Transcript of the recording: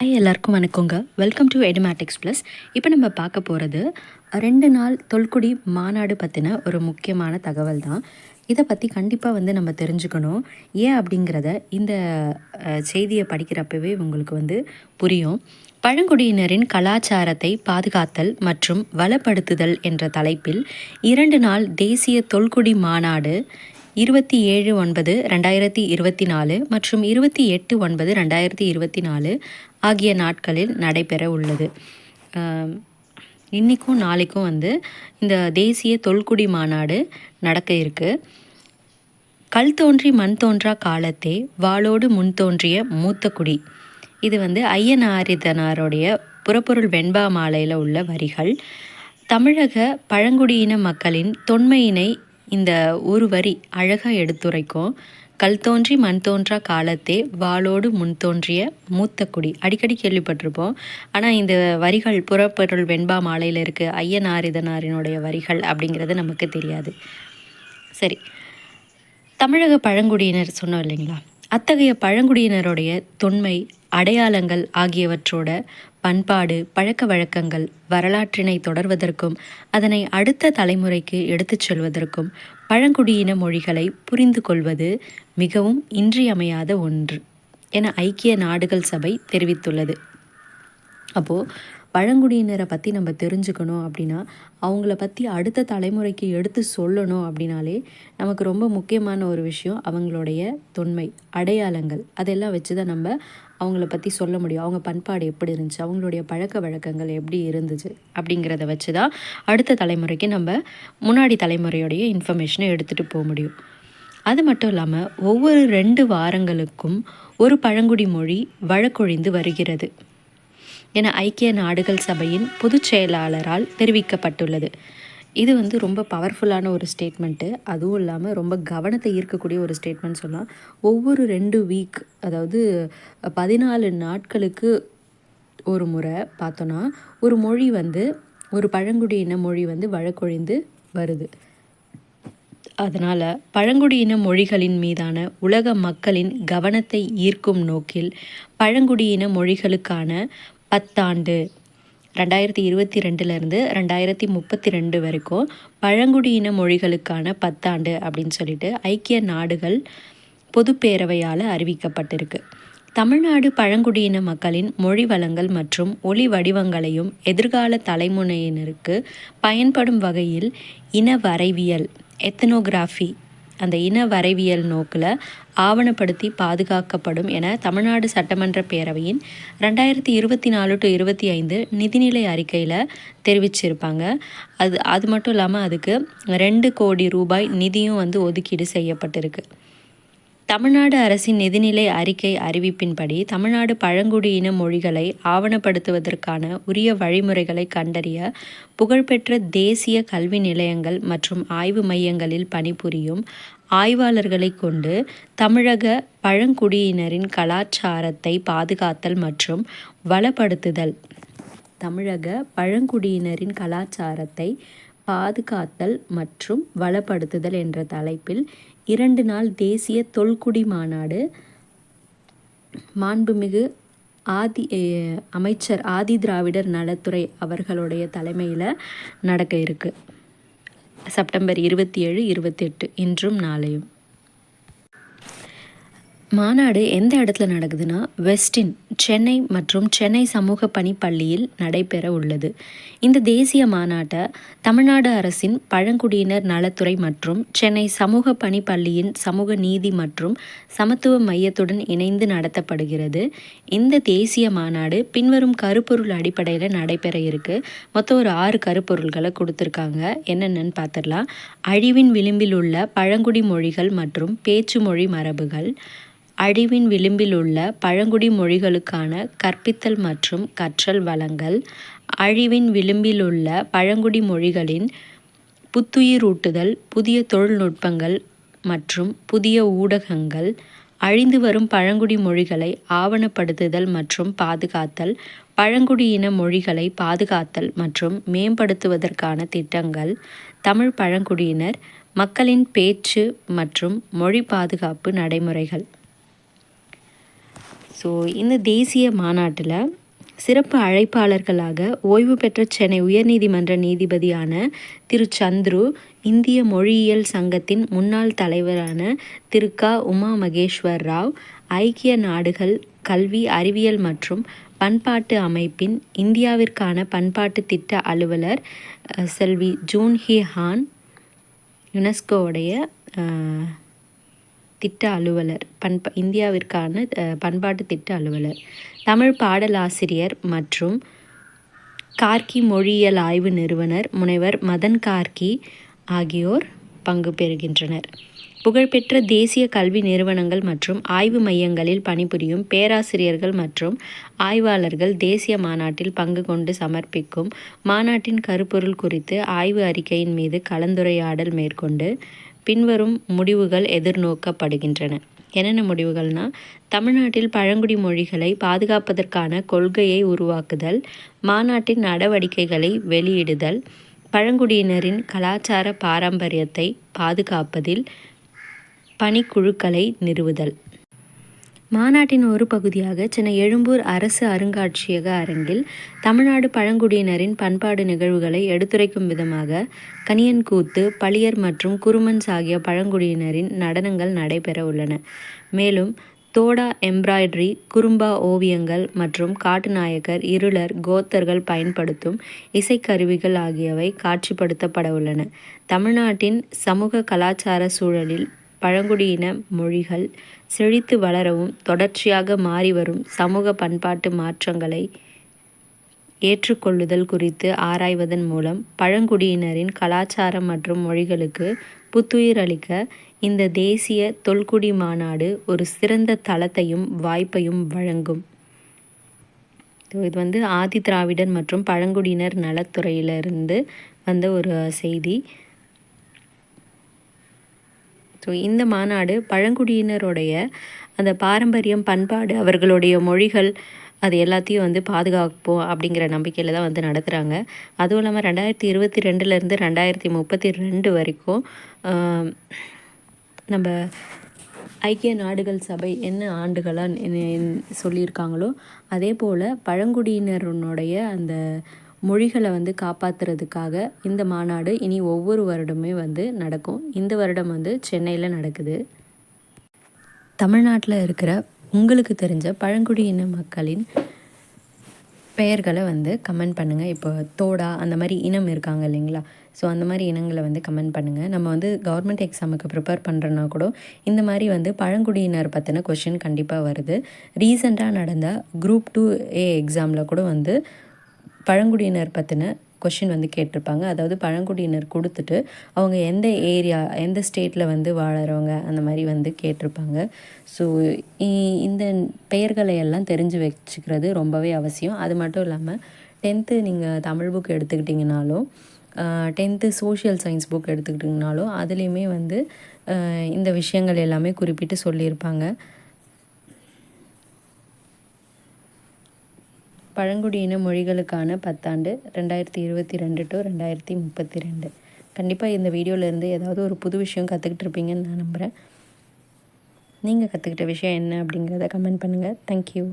Hi எல்லாருக்கும் வணக்கங்க. Welcome to Edumatics plus இப்போ நம்ம பார்க்க போகிறது ரெண்டு நாள் தொல்குடி மாநாடு பற்றின ஒரு முக்கியமான தகவல் தான் இதை பற்றி கண்டிப்பாக வந்து நம்ம தெரிஞ்சுக்கணும். ஏன் அப்படிங்கிறத இந்த செய்தியை படிக்கிறப்பவே உங்களுக்கு வந்து புரியும். பழங்குடியினரின் கலாச்சாரத்தை பாதுகாத்தல் மற்றும் வளப்படுத்துதல் என்ற தலைப்பில் இரண்டு நாள் தேசிய தொல்குடி மாநாடு இருபத்தி ஏழு ஒன்பது ரெண்டாயிரத்தி இருபத்தி நாலு மற்றும் இருபத்தி எட்டு ஒன்பது ரெண்டாயிரத்தி இருபத்தி நாலு ஆகிய நாட்களில் நடைபெற உள்ளது. இன்றைக்கும் நாளைக்கும் வந்து இந்த தேசிய தொல்குடி மாநாடு நடக்க இருக்குது கல் தோன்றி மண் தோன்றா காலத்தே வாளோடு முன் தோன்றிய மூத்த குடி. இது வந்து ஐயனாரிதனாருடைய புறப்பொருள் வெண்பா மாலையில் உள்ள வரிகள். தமிழக பழங்குடியின மக்களின் தொன்மையினை இந்த ஒரு வரி அழகாக எடுத்துரைக்கும். கல் தோன்றி மண் தோன்றா காலத்தே வாளோடு முன் தோன்றிய மூத்த குடி. அடிக்கடி கேள்விப்பட்டிருப்போம். ஆனால் இந்த வரிகள் புறப்பொருள் வெண்பா மாலையில் இருக்குது ஐயனாரிதனாரினுடைய வரிகள் அப்படிங்கிறது நமக்கு தெரியாது. சரி. தமிழக பழங்குடியினர் சொன்னோம் இல்லைங்களா? அத்தகைய பழங்குடியினருடைய தொன்மை அடையாளங்கள் ஆகியவற்றோட பண்பாடு பழக்க வழக்கங்கள் வரலாற்றினை தொடர்வதற்கும் அதனை அடுத்த தலைமுறைக்கு எடுத்துச் செல்வதற்கும் பழங்குடியின மொழிகளை புரிந்து கொள்வது மிகவும் இன்றியமையாத ஒன்று என ஐக்கிய நாடுகள் சபை தெரிவித்துள்ளது. அப்போது பழங்குடியினரை பற்றி நம்ம தெரிஞ்சுக்கணும் அப்படின்னா அவங்கள பற்றி அடுத்த தலைமுறைக்கு எடுத்து சொல்லணும் அப்படின்னாலே நமக்கு ரொம்ப முக்கியமான ஒரு விஷயம் அவங்களுடைய தொன்மை அடையாளங்கள். அதெல்லாம் வச்சு தான் நம்ம அவங்கள பற்றி சொல்ல முடியும். அவங்க பண்பாடு எப்படி இருந்துச்சு? அவங்களுடைய பழக்க வழக்கங்கள் எப்படி இருந்துச்சு? அப்படிங்கிறத வச்சு தான் அடுத்த தலைமுறைக்கு நம்ம முன்னாடி தலைமுறையோடைய இன்ஃபர்மேஷனை எடுத்துகிட்டு போக முடியும். அது மட்டும் இல்லாமல் ஒவ்வொரு ரெண்டு வாரங்களுக்கும் ஒரு பழங்குடி மொழி வழக்கொழிந்து வருகிறது. என ஐக்கிய நாடுகள் சபையின் பொதுச் செயலாளரால் தெரிவிக்கப்பட்டுள்ளது. இது வந்து ரொம்ப பவர்ஃபுல்லான ஒரு ஸ்டேட்மெண்ட்டு அதுவும் இல்லாமல் ரொம்ப கவனத்தை ஈர்க்கக்கூடிய ஒரு ஸ்டேட்மெண்ட் சொல்லலாம். ஒவ்வொரு ரெண்டு வீக் அதாவது பதினாலு நாட்களுக்கு ஒரு முறை பார்த்தோன்னா ஒரு மொழி வந்து ஒரு பழங்குடியின மொழி வந்து வழக்கொழிந்து வருது. அதனால் பழங்குடியின மொழிகளின் மீதான உலக மக்களின் கவனத்தை ஈர்க்கும் நோக்கில் பழங்குடியின மொழிகளுக்கான பத்தாண்டு. ரெண்டாயிரத்தி இருபத்தி ரெண்டுலேருந்து ரெண்டாயிரத்தி முப்பத்தி ரெண்டு வரைக்கும் பழங்குடியின மொழிகளுக்கான பத்தாண்டு அப்படின்னு சொல்லிட்டு ஐக்கிய நாடுகள் பொதுப்பேரவையால் அறிவிக்கப்பட்டிருக்கு. தமிழ்நாடு பழங்குடியின மக்களின் மொழி வளங்கள் மற்றும் ஒளி வடிவங்களையும் எதிர்கால தலைமுறையினருக்கு பயன்படும் வகையில் இன வரைவியல் எத்தனோகிராஃபி அந்த இன வரைவியல் நோக்கில் ஆவணப்படுத்தி பாதுகாக்கப்படும் என தமிழ்நாடு சட்டமன்ற பேரவையின் ரெண்டாயிரத்தி இருபத்தி நாலு டு இருபத்தி ஐந்து நிதிநிலை அறிக்கையில் தெரிவிச்சிருப்பாங்க. அது அது மட்டும் இல்லாமல் அதுக்கு ரெண்டு கோடி ரூபாய் நிதியும் வந்து ஒதுக்கீடு செய்யப்பட்டிருக்கு. தமிழ்நாடு அரசின் நிதிநிலை அறிக்கை அறிவிப்பின்படி தமிழ்நாடு பழங்குடியின மொழிகளை ஆவணப்படுத்துவதற்கான உரிய வழிமுறைகளை கண்டறிய புகழ்பெற்ற தேசிய கல்வி நிலையங்கள் மற்றும் ஆய்வு மையங்களில் பணிபுரியும் ஆய்வாளர்களை கொண்டு தமிழக பழங்குடியினரின் கலாச்சாரத்தை பாதுகாத்தல் மற்றும் வளப்படுத்துதல். தமிழக பழங்குடியினரின் கலாச்சாரத்தை பாதுகாத்தல் மற்றும் வளப்படுத்துதல் என்ற தலைப்பில் இரண்டு நாள் தேசிய தொல்குடி மாநாடு மாண்புமிகு ஆதி அமைச்சர் ஆதி திராவிடர் நலத்துறை அவர்களுடைய தலைமையில் நடக்க இருக்குது செப்டம்பர் இருபத்தி ஏழு இருபத்தெட்டு இன்றும் நாளையும். மாநாடு எந்த இடத்துல நடக்குதுன்னா வெஸ்டின் சென்னை மற்றும் சென்னை சமூக பணி பள்ளியில் நடைபெற உள்ளது. இந்த தேசிய மாநாட்டை தமிழ்நாடு அரசின் பழங்குடியினர் நலத்துறை மற்றும் சென்னை சமூக பணி பள்ளியின் சமூக நீதி மற்றும் சமத்துவ மையத்துடன் இணைந்து நடத்தப்படுகிறது. இந்த தேசிய மாநாடு பின்வரும் கருப்பொருள் அடிப்படையில் நடைபெற இருக்கு. மொத்தம் ஒரு ஆறு கருப்பொருள்களை கொடுத்துருக்காங்க. என்னென்னு பார்த்துடலாம். அழிவின் விளிம்பில் உள்ள பழங்குடி மொழிகள் மற்றும் பேச்சு மொழி மரபுகள் அழிவின் விளிம்பில் உள்ள பழங்குடி மொழிகளுக்கான கற்பித்தல் மற்றும் கற்றல் வளங்கள் அழிவின் விளிம்பில் உள்ள பழங்குடி மொழிகளின் புத்துயிரூட்டுதல் புதிய தொழில்நுட்பங்கள் மற்றும் புதிய ஊடகங்கள் அழிந்து வரும் பழங்குடி மொழிகளை ஆவணப்படுத்துதல் மற்றும் பாதுகாத்தல் பழங்குடியின மொழிகளை பாதுகாத்தல் மற்றும் மேம்படுத்துவதற்கான திட்டங்கள் தமிழ் பழங்குடியினர் மக்களின் பேச்சு மற்றும் மொழி பாதுகாப்பு நடைமுறைகள். ஸோ இந்த தேசிய மாநாட்டில் சிறப்பு அழைப்பாளர்களாக ஓய்வு பெற்ற சென்னை உயர்நீதிமன்ற நீதிபதியான திரு சந்துரு இந்திய மொழியியல் சங்கத்தின் முன்னாள் தலைவரான திரு க. உமா மகேஸ்வர் ராவ் ஐக்கிய நாடுகள் கல்வி அறிவியல் மற்றும் பண்பாட்டு அமைப்பின் இந்தியாவிற்கான பண்பாட்டு திட்ட அலுவலர் செல்வி ஜூன் ஹி ஹான் யுனெஸ்கோவுடைய திட்ட அலுவலர் பண்ப இந்தியாவிற்கான பண்பாட்டு திட்ட அலுவலர். தமிழ் பாடலாசிரியர் மற்றும் கார்கி மொழியியல் ஆய்வு நிறுவனர் முனைவர் மதன் கார்கி ஆகியோர் பங்கு பெறுகின்றனர். புகழ்பெற்ற தேசிய கல்வி நிறுவனங்கள் மற்றும் ஆய்வு மையங்களில் பணிபுரியும் பேராசிரியர்கள் மற்றும் ஆய்வாளர்கள் தேசிய மாநாட்டில் பங்கு கொண்டு சமர்ப்பிக்கும் மாநாட்டின் கருப்பொருள் குறித்து ஆய்வு அறிக்கையின் மீது கலந்துரையாடல் மேற்கொண்டு பின்வரும் முடிவுகள் எதிர்நோக்கப்படுகின்றன. என்னென்ன முடிவுகள்னால் தமிழ்நாட்டில் பழங்குடி மொழிகளை பாதுகாப்பதற்கான கொள்கையை உருவாக்குதல் மாநாட்டின் நடவடிக்கைகளை வெளியிடுதல் பழங்குடியினரின் கலாச்சார பாரம்பரியத்தை பாதுகாப்பதில் பணிக்குழுக்களை நிறுவுதல். மாநாட்டின் ஒரு பகுதியாக சென்னை எழும்பூர் அரசு அருங்காட்சியக அரங்கில் தமிழ்நாடு பழங்குடியினரின் பண்பாடு நிகழ்வுகளை எடுத்துரைக்கும் விதமாக கனியன்கூத்து பளியர் மற்றும் குருமன்ஸ் ஆகிய பழங்குடியினரின் நடனங்கள் நடைபெற உள்ளன. மேலும் தோடா எம்ப்ராய்டரி குறும்பா ஓவியங்கள் மற்றும் காட்டுநாயக்கர் இருளர் கோத்தர்கள் பயன்படுத்தும் இசைக்கருவிகள் ஆகியவை காட்சிப்படுத்தப்பட உள்ளன. தமிழ்நாட்டின் சமூக கலாச்சார சூழலில் பழங்குடியின மொழிகள் செழித்து வளரவும் தொடர்ச்சியாக மாறிவரும் சமூக பண்பாட்டு மாற்றங்களை ஏற்றுக்கொள்ளுதல் குறித்து ஆராய்வதன் மூலம் பழங்குடியினரின் கலாச்சாரம் மற்றும் மொழிகளுக்கு புத்துயிர் அளிக்க இந்த தேசிய தொல்குடி மாநாடு ஒரு சிறந்த தளத்தையும் வாய்ப்பையும் வழங்கும். இது வந்து ஆதி திராவிடர் மற்றும் பழங்குடியினர் நலத்துறையிலிருந்து வந்த ஒரு செய்தி. ஸோ இந்த மாநாடு பழங்குடியினருடைய அந்த பாரம்பரியம் பண்பாடு அவர்களுடைய மொழிகள் அது எல்லாத்தையும் வந்து பாதுகாப்போம் அப்படிங்கிற நம்பிக்கையில் தான் வந்து நடத்துகிறாங்க அதுவும் இல்லாமல் ரெண்டாயிரத்தி இருபத்தி ரெண்டுலேருந்து ரெண்டாயிரத்தி முப்பத்தி ரெண்டு வரைக்கும் நம்ம ஐக்கிய நாடுகள் சபை என்ன ஆண்டுகளாக சொல்லியிருக்காங்களோ அதே போல் பழங்குடியினருடைய அந்த மொழிகளை வந்து காப்பாற்றுறதுக்காக இந்த மாநாடு இனி ஒவ்வொரு வருடமே வந்து நடக்கும். இந்த வருடம் வந்து சென்னையில் நடக்குது. தமிழ்நாட்டில் இருக்கிற உங்களுக்கு தெரிஞ்ச பழங்குடியின மக்களின் பெயர்களை வந்து கமெண்ட் பண்ணுங்கள் இப்போ தோடா அந்த மாதிரி இனம் இருக்காங்க இல்லைங்களா? ஸோ அந்த மாதிரி இனங்களை வந்து கமெண்ட் பண்ணுங்கள் நம்ம வந்து கவர்மெண்ட் எக்ஸாமுக்கு ப்ரிப்பேர் பண்ணுறோன்னா கூட இந்த மாதிரி வந்து பழங்குடியினர் பற்றின கொஷின் கண்டிப்பாக வருது. ரீசெண்டாக நடந்த குரூப் டூ ஏ எக்ஸாமில் கூட வந்து பழங்குடியினர் பற்றின கொஷின் வந்து கேட்டிருப்பாங்க. அதாவது பழங்குடியினர் கொடுத்துட்டு அவங்க எந்த ஏரியா எந்த ஸ்டேட்டில் வந்து வாழறவங்க அந்த மாதிரி வந்து கேட்டிருப்பாங்க. ஸோ இந்த பெயர்களை எல்லாம் தெரிஞ்சு வச்சுக்கிறது ரொம்பவே அவசியம். அது மட்டும் இல்லாமல் டென்த்து நீங்கள் தமிழ் புக் எடுத்துக்கிட்டிங்கனாலும் டென்த்து சோஷியல் சயின்ஸ் புக் எடுத்துக்கிட்டிங்கனாலும் அதுலேயுமே வந்து இந்த விஷயங்கள் எல்லாமே குறிப்பிட்டு சொல்லியிருப்பாங்க. பழங்குடியின மொழிகளுக்கான பத்தாண்டு ரெண்டாயிரத்தி இருபத்தி ரெண்டு டு ரெண்டாயிரத்தி முப்பத்தி ரெண்டு. கண்டிப்பாக இந்த வீடியோவிலேருந்து ஏதாவது ஒரு புது விஷயம் கற்றுக்கிட்டு இருப்பீங்கன்னு நான் நம்புகிறேன் நீங்கள் கற்றுக்கிட்ட விஷயம் என்ன அப்படிங்கிறத கமெண்ட் பண்ணுங்கள் தேங்க்யூ